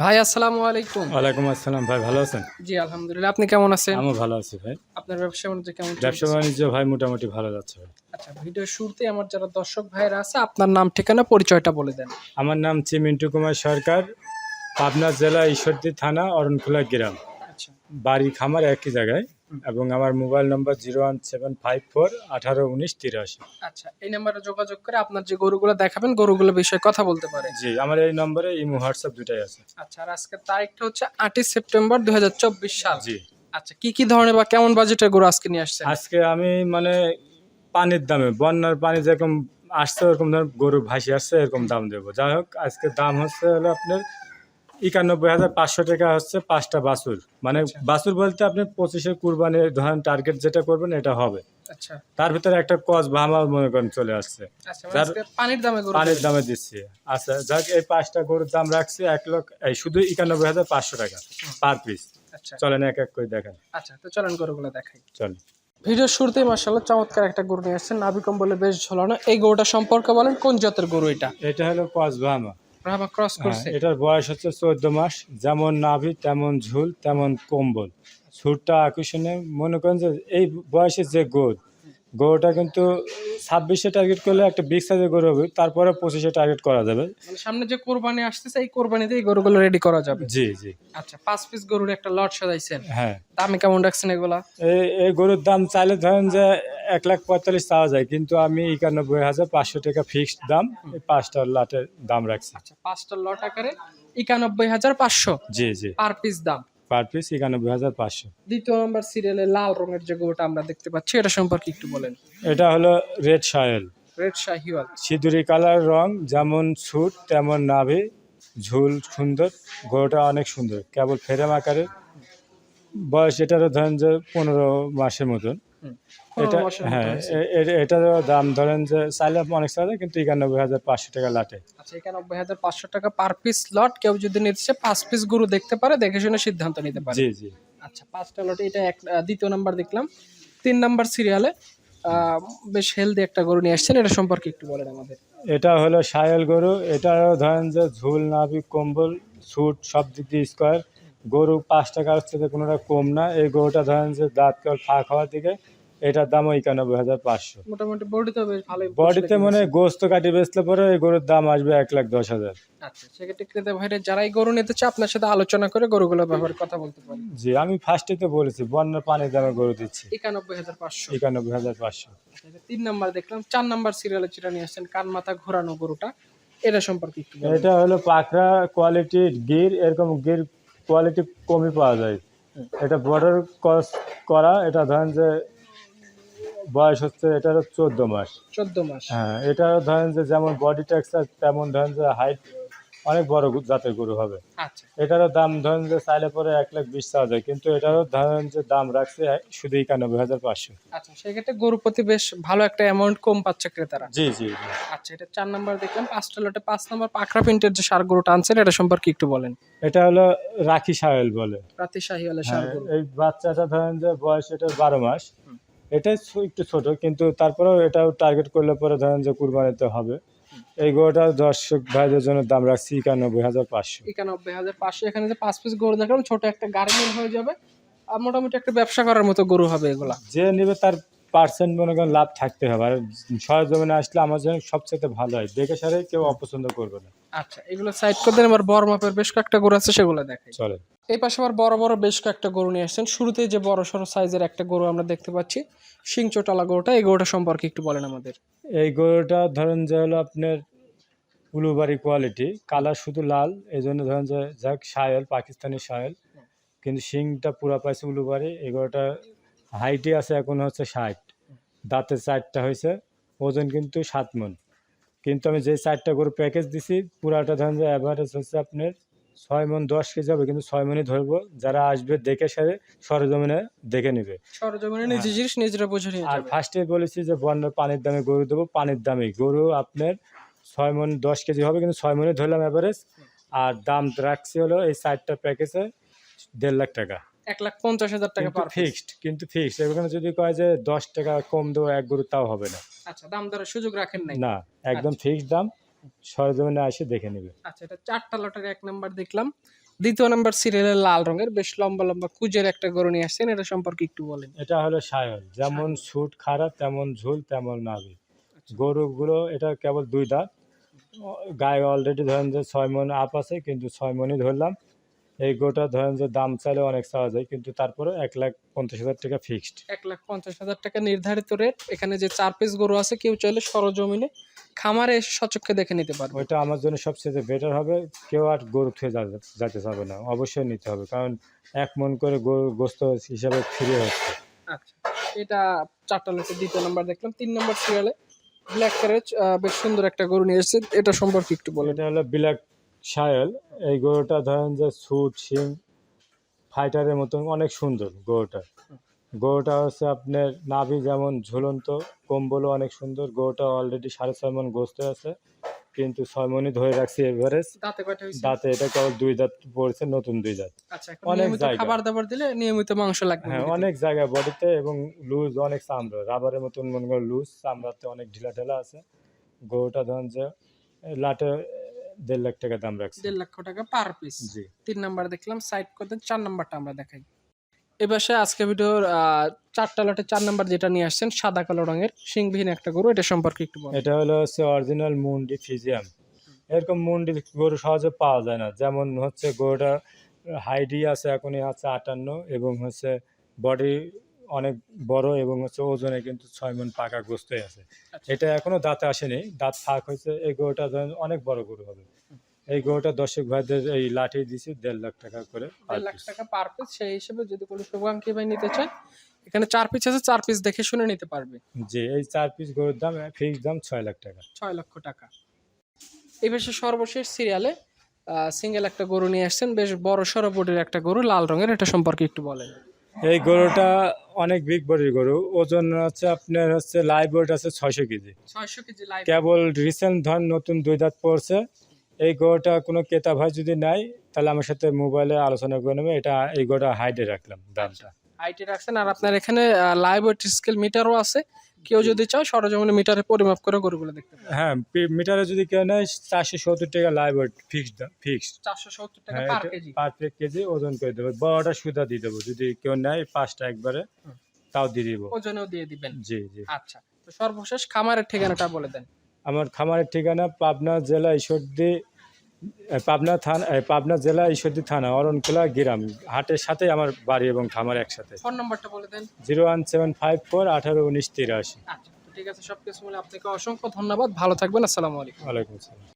ভাই আসসালামু আলাইকুম। ওয়ালাইকুম আসসালাম ভাই ভালো আছেন? জি আলহামদুলিল্লাহ। আপনি কেমন আছেন? আমি ভালো আছি ভাই। আপনার ব্যবসা বাণিজ্য কেমন ব্যবসা? বাণিজ্য ভাই মোটামুটি ভালো যাচ্ছে ভাই। আচ্ছা ভিডিও শুরুতে আমার যারা দর্শক ভাইরা আছে আপনার নাম ঠিকানা পরিচয়টা বলে দেন। আমার নাম চি মিন্টু কুমার সরকার পাবনা জেলা ঈশ্বরদী থানা অরণখোলা গ্রাম। আচ্ছা। বাড়ি খামার একই জায়গায়। এবং আমার mobile number zero one seven five four আঠারো উনিশ তিরাশি। আচ্ছা এই নাম্বারে যোগাযোগ করে আপনার যে গরুগুলো দেখাবেন গরুগুলো বিষয়ে কথা বলতে পারেন। জি আমার এই নম্বরে ইমো হোয়াটসঅ্যাপ দুটাই আছে। আচ্ছা আর আজকের তারিখটা হচ্ছে আটই সেপ্টেম্বর দু হাজার চব্বিশ সাল। জি। আচ্ছা কি কি ধরনের বা কেমন বাজেটের গরু আজকে নিয়ে আসছেন? আজকে আমি মানে পানির দামে বন্যার পানি যেরকম আসছে ওরকম ধর গরু ভাসি আসছে এরকম দাম দেবো। যাই হোক আজকে দাম হচ্ছে হলো আপনার একানব্বই হাজার পাঁচশো টাকা হচ্ছে পাঁচটা বাছুর। মানে আচ্ছা। বাছুর বলতে আপনি পঁচিশে কুরবানি ধরেন টার্গেট যেটা করবেন এটা হবে। আচ্ছা। তার ভিতরে একটা কস ভামা মনে করেন চলে আসছে। আচ্ছা মানে পানির দামে পানির দামে দিচ্ছি। আচ্ছা যাক এই পাঁচটা গরুর দাম রাখছি এক লক্ষ এই শুধু একানব্বই হাজার পাঁচশো টাকা পার পিস চলেন এক এক করে দেখেন আচ্ছা তো চলেন গরুগুলো দেখাই। চলেন। ভিডিওর শুরুতেই মার্শাল্লাহ চমৎকার একটা গরু নিয়ে আসছেন। নাভি কম্বলে বেশ ঝোলানো। এই গরুটা সম্পর্কে বলেন কোন জাতের গরু এটা? এটা হলো কস ভামা রামা ক্রস করছে এটার বয়স হচ্ছে চোদ্দ মাস। যেমন নাভি তেমন ঝুল তেমন কম্বল। ছুটটা আকর্ষণে মনে করেন যে এই বয়সে যে গোদ গরুটা কিন্তু ছাব্বিশে টার্গেট করলে একটা বিগ সাইজের গরু হবে তারপরে পঁচিশে টার্গেট করা যাবে। মানে সামনে যে কোরবানি আসতেছে এই কোরবানিতে এই গরুগুলো রেডি করা যাবে। জি জি। আচ্ছা পাঁচ পিস গরুর একটা লট সাজাইছেন। হ্যাঁ। দামে কেমন রাখছেন এগুলা? এই এই গরুর দাম চাইলে ধরেন যে এক লাখ পঁয়তাল্লিশ চাওয়া যায় কিন্তু আমি একানব্বই হাজার পাঁচশো টাকা ফিক্সড দাম পাঁচটা লটের দাম রাখছি। আচ্ছা পাঁচটা লট আকারে একানব্বই হাজার পাঁচশো জি জি। পার পিস দাম। পার পিস একানব্বই হাজার পাঁচশো। দ্বিতীয় নম্বর সিরিয়ালে লাল রঙের যে গরুটা আমরা দেখতে পাচ্ছি এটা সম্পর্কে একটু বলেন। এটা হলো রেড সয়েল রেড শাহিওয়াল সিঁদুরি কালার রং যেমন ছুট তেমন নাভি ঝুল সুন্দর গরুটা অনেক সুন্দর কেবল ফেরাম আকারের। বয়স এটারও ধরেন যে পনেরো মাসের মতন। এটা হ্যাঁ এ- এ- দাম ধরেন যে চাইলে অনেক চাইলে কিন্তু একানব্বই হাজার পাঁচশো টাকা লাটে আচ্ছা একানব্বই হাজার পাঁচশো টাকা পার পিস লট কেউ যদি নিতে চায়, পাঁচ পিস গরু দেখতে পারে দেখে শুনে সিদ্ধান্ত নিতে পারে। জি জি। আচ্ছা পাঁচটা লটে এটা এক দ্বিতীয় নাম্বার দেখলাম। তিন নাম্বার সিরিয়ালে বেশ হেলদি একটা গরু নিয়ে আসছেন এটা সম্পর্কে একটু বলেন আমাদের। এটা হলো সায়েল গরু এটারও ধরেন যে ঝুল নাভি কম্বল সুট সব দিক দিয়ে স্কোয়ার গরু পাঁচ টাকার হচ্ছে যে কোনোটা কম না। এই গরুটা ধরেন যে দাঁত কল ফাঁক হওয়ার দিকে এটার দামও একানব্বই হাজার পাঁচশো। মোটামুটি বডিতে বেশ ভালোই বডিতে মনে গোস্ত কাটি বেচলে পরে এই গরুর দাম আসবে এক লাখ দশ হাজার। আচ্ছা সেক্ষেত্রে ক্রেতা ভাইরা যারাই গরু নিতে চায় আপনার সাথে আলোচনা করে গরুগুলোর ব্যবহার কথা বলতে পারেন জি আমি ফার্স্টে তো বলেছি বন্যার পানির দামে গরু দিচ্ছি। একানব্বই হাজার পাঁচশো। একানব্বই হাজার পাঁচশো। আচ্ছা, তিন নাম্বার দেখলাম চার নাম্বার সিরিয়ালে যেটা নিয়ে আসছেন কান মাথা ঘোরানো গরুটা এটা সম্পর্কে একটু এটা হলো পাখরা কোয়ালিটির গির এরকম গির কোয়ালিটি কমই পাওয়া যায়। এটা বর্ডার ক্রস করা এটা ধরেন যে বয়স হচ্ছে এটা চোদ্দ মাস। চোদ্দ মাস। হ্যাঁ এটা ধরেন যে যেমন বডি টেক্সচার তেমন ধরেন যে হাইট অনেক বড় জাতের গরু হবে। আচ্ছা। এটারও দাম ধরেন যে চাইলে পরে এক লাখ বিশ চাওয়া যায় কিন্তু এটারও ধরেন যে দাম রাখছে শুধু একানব্বই হাজার পাঁচশো। আচ্ছা সেক্ষেত্রে গরু প্রতি বেশ ভালো একটা অ্যামাউন্ট কম পাচ্ছে ক্রেতারা। জি জি আচ্ছা এটা চার নাম্বার দেখলাম পাঁচটা লটে পাঁচ নাম্বার পাখরা প্রিন্টের যে সার গরুটা আনছেন এটা সম্পর্কে একটু বলেন। এটা হলো রাখি সাহেল বলে। রাতে শাহিওয়ালের সার হ্যাঁ, এই বাচ্চাটা ধরেন যে বয়স এটা বারো মাস। এটাই ছো- একটু ছোট কিন্তু তারপরেও এটাও টার্গেট করলে পরে ধরেন যে কুরবানিতে হবে। এই গরুটা দর্শক ভাইদের জন্য দাম রাখছি একানব্বই হাজার পাঁচশো। একানব্বই হাজার পাঁচশো। এখানে যে পাঁচ পিস গরু দেখলাম ছোট একটা মিল হয়ে যাবে। আর মোটামুটি একটা ব্যবসা করার মতো গরু হবে এগুলা। যে নেবে তার পার্সেন্ট মনে করেন লাভ থাকতে হবে। আর সরজমিনে আসলে আমার জন্য সবচেয়ে ভালো হয়। দেখে সারে কেউ অপছন্দ করবে না। আচ্ছা এগুলো সাইড করে দেন। আবার বড় মাপের বেশ কয়েকটা গরু আছে সেগুলো দেখাই। চলে। এই পাশে আবার বড় বড় বেশ কয়েকটা গরু নিয়ে আসছেন। শুরুতে যে বড় সড়ো সাইজের একটা গরু আমরা দেখতে পাচ্ছি শিং চোটালা গরুটা। এই গরুটা সম্পর্কে একটু বলেন আমাদের। এই গরুটা ধরেন যে হলো আপনার উলুবাড়ি কোয়ালিটি কালার শুধু লাল এই জন্য ধরেন যে যাক সায়েল পাকিস্তানি সায়েল কিন্তু শিংটা পুরা পাইছে উলুবাড়ি এই গরুটা হাইটে আছে এখন হচ্ছে ষাট। দাঁতে চারটা হয়েছে, ওজন কিন্তু সাত মন। কিন্তু আমি যে চারটা গরু প্যাকেজ দিছি, পুরাটা ধরেন যে অ্যাভারেজ হচ্ছে আপনার ছয় মন দশ কেজি হবে কিন্তু ছয় মনই ধরবো। যারা আসবে দেখে সারে সরজমিনে দেখে নেবে। সরজমিনে নিজে জিনিস নিজেরা বুঝে নিয়ে আর ফার্স্টে বলেছি যে বন্যার পানির দামে গরু দেবো। পানির দামে গরু আপনার ছয় মন দশ কেজি হবে কিন্তু ছয় মনে ধরলাম অ্যাভারেজ আর দাম রাখছি হলো এই চারটা প্যাকেজে দেড় লাখ টাকা। এক লাখ পঞ্চাশ হাজার টাকা পার ফিক্সড কিন্তু ফিক্সড এখানে যদি কয় যে দশ টাকা কম দেবো এক গরু তাও হবে না। আচ্ছা দাম দরের সুযোগ রাখেন না একদম ফিক্সড দাম। সরজমিনে এসে দেখে নেবে। আচ্ছা এটা চারটা লটের এক নাম্বার দেখলাম। দ্বিতীয় নাম্বার সিরিয়ালের লাল রঙের বেশ লম্বা লম্বা কুজের একটা গরু নিয়ে আসছেন এটা সম্পর্কে একটু বলেন। এটা হলো সায়ল যেমন সুট খারাপ তেমন ঝুল তেমন নাভি গরুগুলো এটা কেবল দুই দাঁত। গায়ে অলরেডি ধরেন যে ছয় মন আপ আছে কিন্তু ছয় মনই ধরলাম। এই গোটা ধরেন যে দাম চাইলে অনেক চাওয়া যায় কিন্তু তারপরে এক লাখ পঞ্চাশ হাজার টাকা ফিক্সড এক লাখ পঞ্চাশ হাজার টাকা নির্ধারিত রেট এখানে যে চার পিস গরু আছে কেউ চাইলে সরজমিনে খামারে সচক্ষে দেখে নিতে পারবে। ওইটা আমার জন্য সবচেয়ে বেটার হবে। কেউ আর গরু থুয়ে যা- যেতে চাবে না। অবশ্যই নিতে হবে। কারণ এক মন করে গরু গোস্ত হিসাবে ফিরে হচ্ছে। আচ্ছা। এটা চারটা লোকের দ্বিতীয় নাম্বার দেখলাম। তিন নম্বর সিরিয়ালে ব্ল্যাক ক্যারেজ বেশ সুন্দর একটা গরু নিয়ে এসেছে। এটা সম্পর্কে একটু বলেন। এটা হলো ব্ল্যাক সায়ল এই গরুটা ধরেন যে সুট শিং ফাইটারের মতন অনেক সুন্দর গরুটা। গরুটা হচ্ছে আপনার নাভি যেমন ঝুলন্ত কম্বলও অনেক সুন্দর। গরুটা অলরেডি সাড়ে ছয় মন গোস্ত আছে কিন্তু ছয় মনই ধরে রাখছি এভারেজ দাঁতে এটা কেবল দুই দাঁত পড়ছে নতুন দুই দাঁত। আচ্ছা অনেক জায়গা। খাবার দাবার দিলে নিয়মিত মাংস লাগবে হ্যাঁ অনেক জায়গায় বডিতে এবং লুজ অনেক চামড়া। রাবারের মতন মনে করো লুজ চামড়াতে অনেক ঢিলা ঢেলা আছে। গরুটা ধরেন যে লাটে দেড় লাখ টাকা দাম রাখছে। দেড় লক্ষ টাকা পার পিস জি। তিন নাম্বার দেখলাম সাইড করতে চার নাম্বারটা আমরা দেখাই। এবার আজকে ভিডিওর চারটা লটে চার নাম্বার যেটা নিয়ে আসছেন সাদা কালো রঙের সিংবিহীন একটা গরু এটা সম্পর্কে একটু বলেন। এটা হলো হচ্ছে অরিজিনাল মুন্ডি ফিজিয়াম। এরকম মুন্ডি গরু সহজে পাওয়া যায় না। যেমন হচ্ছে গরুটা হাইডি আছে এখনই আছে আটান্ন এবং হচ্ছে বডি অনেক বড় এবং হচ্ছে ওজনে কিন্তু ছয় মন পাকা গোস্তই আছে। আচ্ছা। এটা এখনও দাঁতে আসেনি। দাঁত ফাঁক হয়েছে। এই গরুটা অনেক বড় গরু হবে। এই গরুটা দর্শক ভাইদের এই লাঠি দিছি দেড় লাখ টাকা করে দেড় লাখ টাকা পার পিস সেই হিসেবে যদি কোনো শুভাঙ্কি ভাই নিতে চায় এখানে চার পিস আছে চার পিস দেখে শুনে নিতে পারবে। জি এই চার পিস গরুর দাম ফিক্স দাম ছয় লাখ টাকা। ছয় লক্ষ টাকা। এই বেশে সর্বশেষ সিরিয়ালে সিঙ্গেল একটা গরু নিয়ে আসছেন বেশ বড় সড়ো বডির একটা গরু লাল রঙের এটা সম্পর্কে একটু বলেন। এই গরুটা অনেক বিগ বডির গরু ওজন হচ্ছে আপনার হচ্ছে লাইভ ওয়েট আছে ছয়শো কেজি। ছয়শো কেজি লাইভ কেবল রিসেন্ট ধর নতুন দুই দাঁত পড়ছে এই গরুটা কোনো ক্রেতা ভাই যদি নাই তাহলে আমার সাথে মোবাইলে আলোচনা করে নেবে। এটা এই গরুটা হাইডে রাখলাম দামটা। হাইটে রাখছেন আর আপনার এখানে লাইভ ওয়েট স্কেল মিটারও আছে। কেউ যদি চায় সরজমিনে মিটারে পরিমাপ করে গরুগুলো দেখতে হ্যাঁ মিটারে যদি কেউ নেয় চারশো সত্তর টাকা লাইভ ওয়েট ফিক্সড ফিক্সড চারশো সত্তর টাকা হ্যাঁ পার কেজি। পার কেজি ওজন করে দেবো। বড়টা সুদা দিয়ে দেবো। যদি কেউ নেয় পাঁচটা একবারে তাও দিয়ে দিব। ওজনেও দিয়ে দিবেন। জি জি। আচ্ছা তো সর্বশেষ খামারের ঠিকানাটা বলে দেন। আমার খামারের ঠিকানা পাবনা জেলা ঈশ্বরদী পাবনা থানা পাবনা জেলা ঈশ্বরদি থানা অরণখোলা গ্রাম হাটের সাথে আমার বাড়ি এবং খামার একসাথে। ফোন নাম্বারটা বলে দেন। Zero one seven five four আঠারো উনিশ তিরাশি। আচ্ছা ঠিক আছে সব কিছু বলে আপনাকে অসংখ্য ধন্যবাদ। ভালো থাকবেন আসসালামু আলাইকুম। ওয়ালাইকুম আসসালাম।